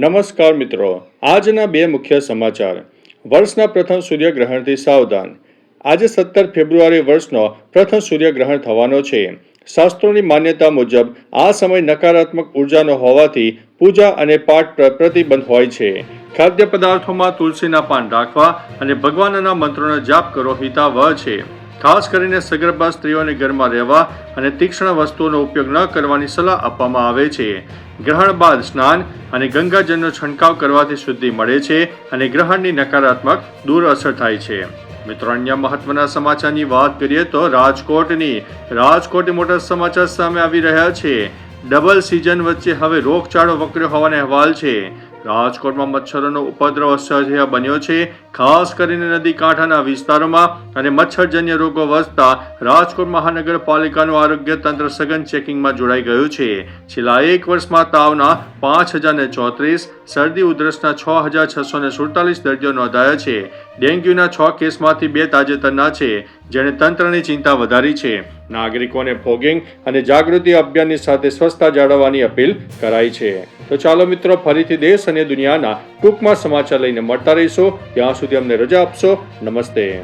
નમસ્કાર મિત્રો. આજના બે મુખ્ય સમાચાર. વર્ષના પ્રથમ સૂર્યગ્રહણથી સાવધાન. આજે સત્તર ફેબ્રુઆરી વર્ષનો પ્રથમ સૂર્યગ્રહણ થવાનો છે. શાસ્ત્રોની માન્યતા મુજબ, આ સમય નકારાત્મક ઉર્જાનો હોવાથી પૂજા અને પાઠ પર, પ્રતિબંધ હોય છે. ખાદ્ય પદાર્થોમાં તુલસીના પાન રાખવા અને ભગવાનના મંત્રોનો જાપ કરો હિતાવહ છે. ખાસ કરીને સગર્ભા સ્ત્રીઓને ઘરમાં રહેવા અને તીક્ષ્ણ વસ્તુઓનો ઉપયોગ ન કરવાની સલાહ આપવામાં આવે છે. ગ્રહણ બાદ સ્નાન અને ગંગાજળનો છંટકાવ કરવાથી શુદ્ધિ મળે છે અને ગ્રહણની નકારાત્મક દૂર અસર થાય છે. મિત્રો, અન્ય મહત્વના સમાચારની વાત કરીએ તો રાજકોટની, રાજકોટ મોટા સમાચાર સામે આવી રહ્યા છે. ડબલ સિઝન વચ્ચે હવે રોગચાળો વકર્યો હોવાના અહેવાલ છે. રાજકોટમાં મચ્છરોનો ઉપદ્રવ અસહ્ય બન્યો છે. ખાસ કરીને નદી કાંઠાના વિસ્તારોમાં અને મચ્છરજન્ય રોગો વધતા રાજકોટ મહાનગરપાલિકાનું આરોગ્ય તંત્ર સઘન ચેકિંગમાં જોડાઈ ગયું છે. છેલ્લા એક વર્ષમાં તાવના પાંચ હજાર ને ચોત્રીસ, શરદી ઉધરસના છ હજાર છસો સુડતાલીસ દર્દીઓ નોંધાયા છે. ડેન્ગ્યુના છ કેસમાંથી બે તાજેતરના છે. જેણે તંત્રની ચિંતા વધારી છે. નાગરિકોને ફોગિંગ અને જાગૃતિ અભિયાનની સાથે સ્વચ્છતા જાળવવાની અપીલ કરાઈ છે. તો ચાલો મિત્રો, ફરીથી દેશ અને દુનિયાના ટૂંકમાં સમાચાર લઈને મળતા રહીશું. ત્યાં સુધી અમને રજા આપશો. નમસ્તે.